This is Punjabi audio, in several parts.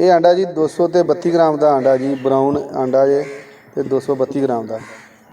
ਇਹ ਆਂਡਾ ਜੀ 200 ਤੇ 32 ਗ੍ਰਾਮ ਦਾ ਆਂਡਾ ਜੀ ਬਰਾਊਨ ਆਂਡਾ ਜੇ ਤੇ 232 ਗ੍ਰਾਮ ਦਾ।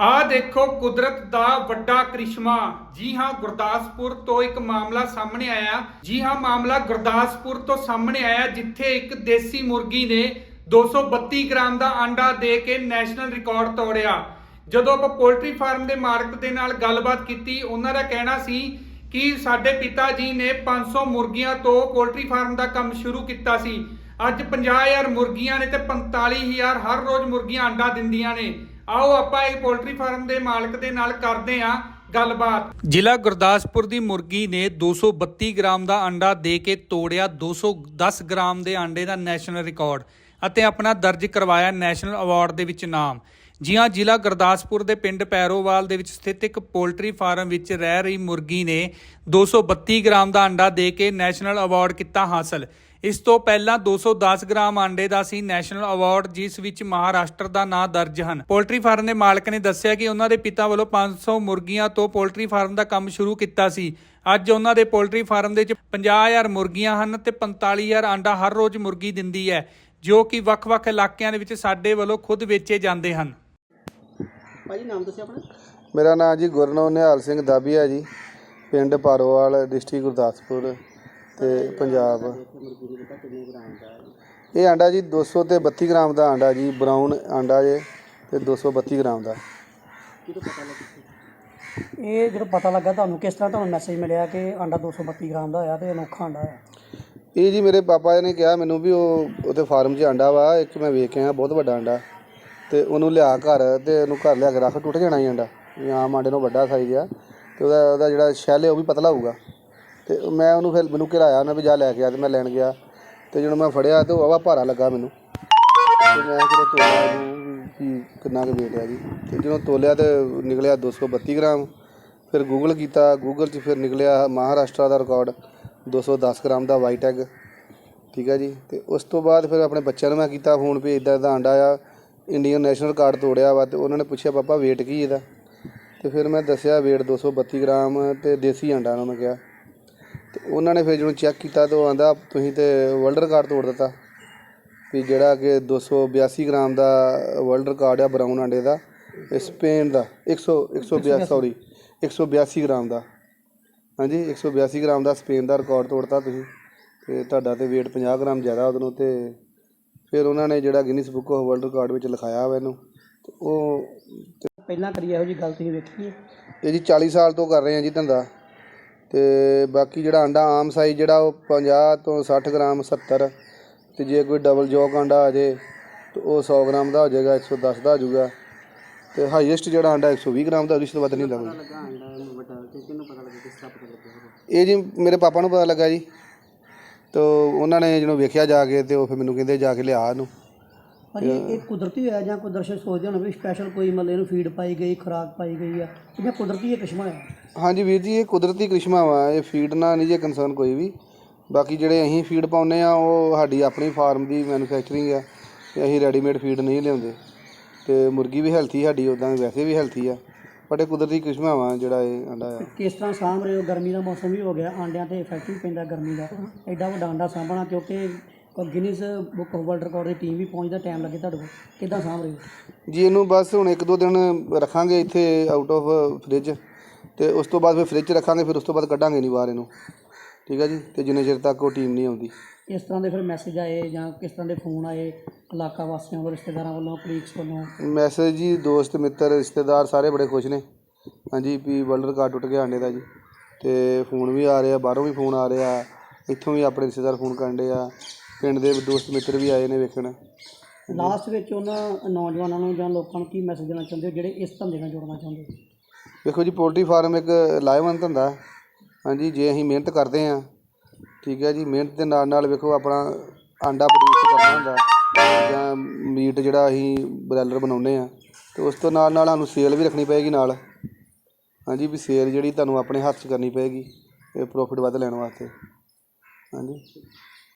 ਆ ਦੇਖੋ ਕੁਦਰਤ ਦਾ ਵੱਡਾ ਕ੍ਰਿਸ਼ਮਾ। ਜੀ ਹਾਂ, ਗੁਰਦਾਸਪੁਰ ਤੋਂ ਇੱਕ ਮਾਮਲਾ ਸਾਹਮਣੇ ਆਇਆ। ਜੀ ਹਾਂ, ਮਾਮਲਾ ਗੁਰਦਾਸਪੁਰ ਤੋਂ ਸਾਹਮਣੇ ਆਇਆ, ਜਿੱਥੇ ਇੱਕ ਦੇਸੀ ਮੁਰਗੀ ਨੇ 232 ਗ੍ਰਾਮ ਦਾ ਆਂਡਾ ਦੇ ਕੇ ਨੈਸ਼ਨਲ ਰਿਕਾਰਡ ਤੋੜਿਆ। ਜਦੋਂ ਆਪਾਂ ਪੋਲਟਰੀ ਫਾਰਮ ਦੇ ਮਾਲਕ ਦੇ ਨਾਲ ਗੱਲਬਾਤ ਕੀਤੀ, ਉਹਨਾਂ ਦਾ ਕਹਿਣਾ ਸੀ ਕਿ ਸਾਡੇ ਪਿਤਾ ਜੀ ਨੇ 500 ਮੁਰਗੀਆਂ ਤੋਂ ਪੋਲਟਰੀ ਫਾਰਮ ਦਾ ਕੰਮ ਸ਼ੁਰੂ ਕੀਤਾ ਸੀ। ਅੱਜ 50000 ਮੁਰਗੀਆਂ ਨੇ ਤੇ 45000 ਹਰ ਰੋਜ਼ ਮੁਰਗੀਆਂ ਆਂਡਾ ਦਿੰਦੀਆਂ ਨੇ। ਆਓ ਆਪਾਂ ਇਹ ਪੋਲਟਰੀ ਫਾਰਮ ਦੇ ਮਾਲਕ ਦੇ ਨਾਲ ਕਰਦੇ ਹਾਂ ਗੱਲਬਾਤ। ਜ਼ਿਲ੍ਹਾ ਗੁਰਦਾਸਪੁਰ ਦੀ ਮੁਰਗੀ ਨੇ 232 ਗ੍ਰਾਮ ਦਾ ਅੰਡਾ ਦੇ ਕੇ ਤੋੜਿਆ। 210 ਗ੍ਰਾਮ ਦੇ ਅੰਡੇ ਦਾ ਨੈਸ਼ਨਲ ਰਿਕਾਰਡ ਅਤੇ ਆਪਣਾ ਦਰਜ ਕਰਵਾਇਆ ਨੈਸ਼ਨਲ ਅਵਾਰਡ ਦੇ ਵਿੱਚ ਨਾਮ। ਜੀ ਹਾਂ, ਜ਼ਿਲ੍ਹਾ ਗੁਰਦਾਸਪੁਰ ਦੇ ਪਿੰਡ ਪੈਰੋਵਾਲ ਦੇ ਵਿੱਚ ਸਥਿਤ ਇੱਕ ਪੋਲਟਰੀ ਫਾਰਮ ਵਿੱਚ ਰਹਿ ਰਹੀ ਮੁਰਗੀ ਨੇ 232 ਗ੍ਰਾਮ ਦਾ ਅੰਡਾ ਦੇ ਕੇ ਨੈਸ਼ਨਲ ਅਵਾਰਡ ਕੀਤਾ ਹਾਸਲ। ਇਸ ਤੋਂ ਪਹਿਲਾਂ 210 ਗ੍ਰਾਮ ਆਂਡੇ ਦਾ ਸੀ ਨੈਸ਼ਨਲ ਅਵਾਰਡ ਜਿਸ ਵਿੱਚ ਮਹਾਰਾਸ਼ਟਰ ਦਾ ਨਾਂ ਦਰਜ ਹਨ। ਪੋਲਟਰੀ ਫਾਰਮ ਦੇ ਮਾਲਕ ਨੇ ਦੱਸਿਆ ਕਿ ਉਹਨਾਂ ਦੇ ਪਿਤਾ ਵੱਲੋਂ 500 ਮੁਰਗੀਆਂ ਤੋਂ ਪੋਲਟਰੀ ਫਾਰਮ ਦਾ ਕੰਮ ਸ਼ੁਰੂ ਕੀਤਾ ਸੀ। ਅੱਜ ਉਹਨਾਂ ਦੇ ਪੋਲਟਰੀ ਫਾਰਮ ਦੇ ਵਿੱਚ 50000 ਮੁਰਗੀਆਂ ਹਨ ਤੇ 45000 ਆਂਡਾ ਹਰ ਰੋਜ਼ ਮੁਰਗੀ ਦਿੰਦੀ ਹੈ ਜੋ ਕਿ ਵੱਖ-ਵੱਖ ਇਲਾਕਿਆਂ ਦੇ ਵਿੱਚ ਸਾਡੇ ਵੱਲੋਂ ਖੁਦ ਵੇਚੇ ਜਾਂਦੇ ਹਨ। ਭਾਜੀ ਨਾਮ ਦੱਸਿਆ ਆਪਣਾ। ਮੇਰਾ ਨਾਮ ਜੀ ਗੁਰਨੋ ਨਿਹਾਲ ਸਿੰਘ ਦਾਬੀਆ ਜੀ ਪਿੰਡ ਪਾਰੋਵਾਲ ਡਿਸਟ੍ਰਿਕਟ ਗੁਰਦਾਸਪੁਰ। ਤੇ ਪੰਜਾਬ? ਇਹ ਆਂਡਾ ਜੀ 200 ਤੇ 32 ਗ੍ਰਾਮ ਦਾ ਆਂਡਾ ਜੀ ਬਰਾਊਨ ਆਂਡਾ ਜੇ ਤੇ 232 ਗ੍ਰਾਮ ਦਾ। ਇਹ ਜਦੋਂ ਪਤਾ ਲੱਗਾ ਤੁਹਾਨੂੰ ਕਿਸ ਤਰ੍ਹਾਂ ਤੁਹਾਨੂੰ ਮੈਸੇਜ ਮਿਲਿਆ ਕਿ ਆਂਡਾ 232 ਗ੍ਰਾਮ ਦਾ ਹੋਇਆ ਤੇ ਅਨੋਖਾ ਆਂਡਾ ਹੈ ਇਹ ਜੀ ਮੇਰੇ ਪਾਪਾ ਨੇ ਕਿਹਾ ਮੈਨੂੰ ਵੀ ਉਹ ਉਹਦੇ ਫਾਰਮ 'ਚ ਆਂਡਾ ਵਾ ਇੱਕ ਮੈਂ ਵੇਖ ਆਇਆ ਬਹੁਤ ਵੱਡਾ ਆਂਡਾ। ਤੇ ਉਹਨੂੰ ਲਿਆ ਘਰ ਤੇ ਉਹਨੂੰ ਘਰ ਲਿਆ ਕੇ ਰੱਖ ਟੁੱਟ ਜਾਣਾ ਹੀ ਆਂਡਾ। ਵੀ ਆਮ ਆਂਡੇ ਨਾਲੋਂ ਵੱਡਾ ਸਾਈਜ਼ ਆ ਤੇ ਉਹਦਾ ਉਹਦਾ ਜਿਹੜਾ ਸ਼ੈਲ ਹੈ ਉਹ ਵੀ ਪਤਲਾ ਹੋਊਗਾ। ਤੇ ਮੈਂ ਉਹਨੂੰ ਫਿਰ ਮੈਨੂੰ ਘਿਰਾਇਆ, ਉਹਨੇ ਵੀ ਜਾ ਲੈ ਕੇ ਆ ਤੇ ਮੈਂ ਲੈਣ ਗਿਆ। ਤੇ ਜਦੋਂ ਮੈਂ ਫੜਿਆ ਤੇ ਉਹ ਵਾਹਵਾ ਭਾਰਾ ਲੱਗਾ ਮੈਨੂੰ। ਤੇ ਮੈਂ ਜਦੋਂ ਤੋਲਿਆ ਉਹਨੂੰ ਵੀ ਕਿੰਨਾ ਕੁ weight ਆ ਜੀ ਤੇ ਜਦੋਂ ਤੋਲਿਆ ਤੇ ਨਿਕਲਿਆ 232 ਗ੍ਰਾਮ। ਫਿਰ ਗੂਗਲ ਕੀਤਾ ਗੂਗਲ 'ਚ ਫਿਰ ਨਿਕਲਿਆ ਮਹਾਰਾਸ਼ਟਰ ਦਾ ਰਿਕਾਰਡ 210 ਗ੍ਰਾਮ ਦਾ ਵਾਈਟ ਐਗ ਠੀਕ ਹੈ ਜੀ? ਤੇ ਉਸ ਤੋਂ ਬਾਅਦ ਫਿਰ ਆਪਣੇ ਬੱਚਿਆਂ ਨੂੰ ਮੈਂ ਕੀਤਾ ਫੋਨ ਵੀ ਇਦਾਂ ਦਾ ਆਂਡਾ ਆ ਇੰਡੀਅਨ ਨੈਸ਼ਨਲ ਕਾਰਡ ਤੋੜਿਆ ਵਾ ਤੇ ਉਹਨਾਂ ਨੇ ਪੁੱਛਿਆ, ਪਾਪਾ weight ਕੀ ਇਹਦਾ? ਤੇ ਫਿਰ ਮੈਂ ਦੱਸਿਆ weight 232 ਗ੍ਰਾਮ ਤੇ ਦੇਸੀ ਆਂਡਾ ਉਹਨਾਂ ਨੇ ਕਿਹਾ। ਤੇ ਉਹਨਾਂ ਨੇ ਫਿਰ ਜਦੋਂ ਚੈੱਕ ਕੀਤਾ ਤਾਂ ਉਹ ਆਂਦਾ ਤੁਸੀਂ ਤੇ ਵਰਲਡ ਰਿਕਾਰਡ ਤੋੜ ਦਿੱਤਾ। ਵੀ ਜਿਹੜਾ ਕਿ 282 ਗ੍ਰਾਮ ਦਾ ਵਰਲਡ ਰਿਕਾਰਡ ਆ ਬਰਾਊਨ ਆਂਡੇ ਦਾ ਇਹ ਸਪੇਨ ਦਾ 100 182 ਸੌਰੀ 182 ਗ੍ਰਾਮ ਦਾ। ਹਾਂਜੀ 182 ਗ੍ਰਾਮ ਦਾ ਸਪੇਨ ਦਾ ਰਿਕਾਰਡ ਤੋੜਤਾ ਤੁਸੀਂ। ਤੇ ਤੁਹਾਡਾ ਤੇ weight 50 ਗ੍ਰਾਮ ਜ਼ਿਆਦਾ ਉਹਦੋਂ ਤੇ ਫਿਰ ਉਹਨਾਂ ਨੇ ਜਿਹੜਾ Guinness book of world record ਵਿੱਚ ਲਿਖਾਇਆ ਵਾ ਇਹਨੂੰ। ਤੇ ਉਹ ਪਹਿਲਾਂ ਕਰੀ ਇਹੋ ਜੀ ਗੱਲ ਤੁਸੀਂ ਵੇਖੀ ਹੈ? ਇਹ ਜੀ 40 ਸਾਲ ਤੋਂ ਕਰ ਰਹੇ ਆ ਜੀ ਧੰਦਾ। ਤੇ ਬਾਕੀ ਜਿਹੜਾ ਆਂਡਾ ਆਮ ਸਾਈਜ਼ ਜਿਹੜਾ ਉਹ 50 ਤੋਂ 60 ਗ੍ਰਾਮ 70 ਤੇ ਜੇ ਕੋਈ ਡਬਲ ਜੋਕ ਆਂਡਾ ਆ ਜੇ ਤੇ ਉਹ 100 ਗ੍ਰਾਮ ਦਾ ਹੋ ਜਾਏਗਾ 110 ਦਾ ਹੋ ਜਾਊਗਾ। ਤੇ ਹਾਈਐਸਟ ਜਿਹੜਾ ਆਂਡਾ 120 ਗ੍ਰਾਮ ਦਾ ਉਹਦੇ ਤੋਂ ਵੱਧ ਨਹੀਂ ਹੁੰਦਾ ਕੋਈ। ਲੱਗਾ ਆਂਡਾ ਇਹਨੂੰ ਵੱਡਾ ਤੇ ਕਿਹਨੂੰ ਪਤਾ ਲੱਗਾ ਕਿਸ ਤਰ੍ਹਾਂ ਪਤਾ ਲੱਗਿਆ ਫਿਰ? ਇਹ ਜੀ ਮੇਰੇ ਪਾਪਾ ਨੂੰ ਪਤਾ ਲੱਗਾ ਜੀ। ਤੇ ਉਹਨਾਂ ਨੇ ਜਦੋਂ ਵੇਖਿਆ ਜਾ ਕੇ ਤੇ ਉਹ ਫਿਰ ਮੈਨੂੰ ਕਹਿੰਦੇ ਜਾ ਕੇ ਲਿਆ ਇਹਨੂੰ। ਭਾਜੀ ਇਹ ਕੁਦਰਤੀ ਹੋਇਆ ਜਾਂ ਕੋਈ ਦਰਸ਼ਕ ਸੋਚਦੇ ਹੋਣ ਵੀ ਸਪੈਸ਼ਲ ਕੋਈ ਮਤਲਬ ਇਹਨੂੰ ਫੀਡ ਪਾਈ ਗਈ ਖੁਰਾਕ ਪਾਈ ਗਈ ਆ ਜਾਂ ਕੁਦਰਤੀ ਇਹ ਕਿਸਮਾ ਹੈ? ਹਾਂਜੀ ਵੀਰ ਜੀ ਇਹ ਕੁਦਰਤੀ ਕ੍ਰਿਸ਼ਮਾ ਵਾ ਇਹ ਫੀਡ ਨਾਲ ਨਹੀਂ ਜੇ ਕੰਸਰਨ ਕੋਈ ਵੀ। ਬਾਕੀ ਜਿਹੜੇ ਅਸੀਂ ਫੀਡ ਪਾਉਂਦੇ ਆ ਉਹ ਸਾਡੀ ਆਪਣੀ ਫਾਰਮ ਦੀ ਮੈਨੂਫੈਕਚਰਿੰਗ ਆ ਤੇ ਅਸੀਂ ਰੈਡੀਮੇਡ ਫੀਡ ਨਹੀਂ ਲਿਆਉਂਦੇ। ਤੇ ਮੁਰਗੀ ਵੀ ਹੈਲਥੀ ਸਾਡੀ ਉਦਾਂ ਵੈਸੇ ਵੀ ਹੈਲਥੀ ਆ ਇਹ ਕੁਦਰਤੀ ਕ੍ਰਿਸ਼ਮਾ ਵਾ ਜਿਹੜਾ ਇਹ ਆਂਡਾ ਆ। ਕਿਸ ਤਰ੍ਹਾਂ ਸਾਂਭ ਰਹੇ ਹੋ? ਗਰਮੀ ਦਾ ਮੌਸਮ ਵੀ ਹੋ ਗਿਆ ਆਂਡਿਆਂ ਤੇ ਇਫੈਕਟ ਵੀ ਪੈਂਦਾ ਗਰਮੀ ਦਾ। ਐਡਾ ਵੱਡਾ ਆਂਡਾ ਸਾਂਭਣਾ ਕਿਉਂਕਿ Guinness book of world record the team ਵੀ ਪਹੁੰਚਦਾ ਟਾਈਮ ਲੱਗੇ ਤੁਹਾਡੇ ਕੋਲ। ਕਿੱਦਾਂ ਸਾਂਭ ਰਹੇ ਹੋ? ਜੀ ਇਹਨੂੰ ਬਸ ਹੁਣ ਇੱਕ ਦੋ ਦਿਨ ਰੱਖਾਂਗੇ ਇੱਥੇ ਆਊਟ ਆਫ ਫ੍ਰਿਜ ਤੇ ਉਸ ਤੋਂ ਬਾਅਦ ਫਿਰ ਫ੍ਰਿਜ 'ਚ ਰੱਖਾਂਗੇ ਫਿਰ ਉਸ ਤੋਂ ਬਾਅਦ ਕੱਢਾਂਗੇ ਨਹੀਂ ਬਾਹਰ ਇਹਨੂੰ। ਠੀਕ ਹੈ ਜੀ? ਤੇ ਜਿੰਨੇ ਚਿਰ ਤੱਕ ਉਹ ਟੀਮ ਨਹੀਂ ਆਉਂਦੀ। ਇਸ ਤਰ੍ਹਾਂ ਦੇ ਫਿਰ ਮੈਸੇਜ ਆਏ ਜਾਂ ਕਿਸ ਤਰ੍ਹਾਂ ਦੇ ਫੋਨ ਆਏ ਇਲਾਕਾ ਵਾਸੀਆਂ ਵੱਲੋਂ ਰਿਸ਼ਤੇਦਾਰਾਂ ਵੱਲੋਂ ਕਲੀਗਸ ਵੱਲੋਂ? ਮੈਸੇਜ ਜੀ ਦੋਸਤ ਮਿੱਤਰ ਰਿਸ਼ਤੇਦਾਰ ਸਾਰੇ ਬੜੇ ਖੁਸ਼ ਨੇ। ਹਾਂਜੀ ਵੀ ਵਰਲਡ ਰਿਕਾਰਡ ਟੁੱਟ ਗਿਆ ਆਂਡੇ ਦਾ ਜੀ। ਤੇ ਫੋਨ ਵੀ ਆ ਰਿਹਾ ਬਾਹਰੋਂ ਵੀ ਫੋਨ ਆ ਰਿਹਾ। ਇੱਥੋਂ ਵੀ ਆਪਣੇ ਰਿਸ਼ਤੇਦਾਰ ਫੋਨ ਕਰਨ ਦੇ ਆ। ਪਿੰਡ ਦੇ ਦੋਸਤ ਮਿੱਤਰ ਵੀ ਆਏ ਨੇ ਵੇਖਣ। ਲਾਸਟ ਵਿੱਚ ਉਹਨਾਂ ਨੌਜਵਾਨਾਂ ਨੂੰ ਜਾਂ ਲੋਕਾਂ ਨੂੰ ਕੀ ਮੈਸੇਜ ਦੇਣਾ ਚਾਹੁੰਦੇ ਹੋ ਜਿਹੜੇ ਇਸ ਧੰਦੇ ਨਾਲ ਜੁੜਨਾ ਚਾਹੁੰਦੇ ਹੋ? ਵੇਖੋ ਜੀ ਪੋਲਟਰੀ ਫਾਰਮ ਇੱਕ ਲਾਹੇਵੰਦ ਧੰਦਾ। ਹਾਂਜੀ ਜੇ ਅਸੀਂ ਮਿਹਨਤ ਕਰਦੇ ਹਾਂ ਠੀਕ ਹੈ ਜੀ ਮਿਹਨਤ ਦੇ ਨਾਲ ਨਾਲ ਵੇਖੋ ਆਪਣਾ ਆਂਡਾ ਪ੍ਰੋਡਿਊਸ ਕਰਨਾ ਹੁੰਦਾ ਜਾਂ ਮੀਟ ਜਿਹੜਾ ਅਸੀਂ ਬ੍ਰੈਲਰ ਬਣਾਉਂਦੇ ਆ ਤੇ ਉਸ ਤੋਂ ਨਾਲ ਨਾਲ ਸਾਨੂੰ ਸੇਲ ਵੀ ਰੱਖਣੀ ਪਏਗੀ ਨਾਲ। ਹਾਂਜੀ ਵੀ ਸੇਲ ਜਿਹੜੀ ਤੁਹਾਨੂੰ ਆਪਣੇ ਹੱਥ 'ਚ ਕਰਨੀ ਪਏਗੀ ਇਹ ਪ੍ਰੋਫਿਟ ਵੱਧ ਲੈਣ ਵਾਸਤੇ। ਹਾਂਜੀ।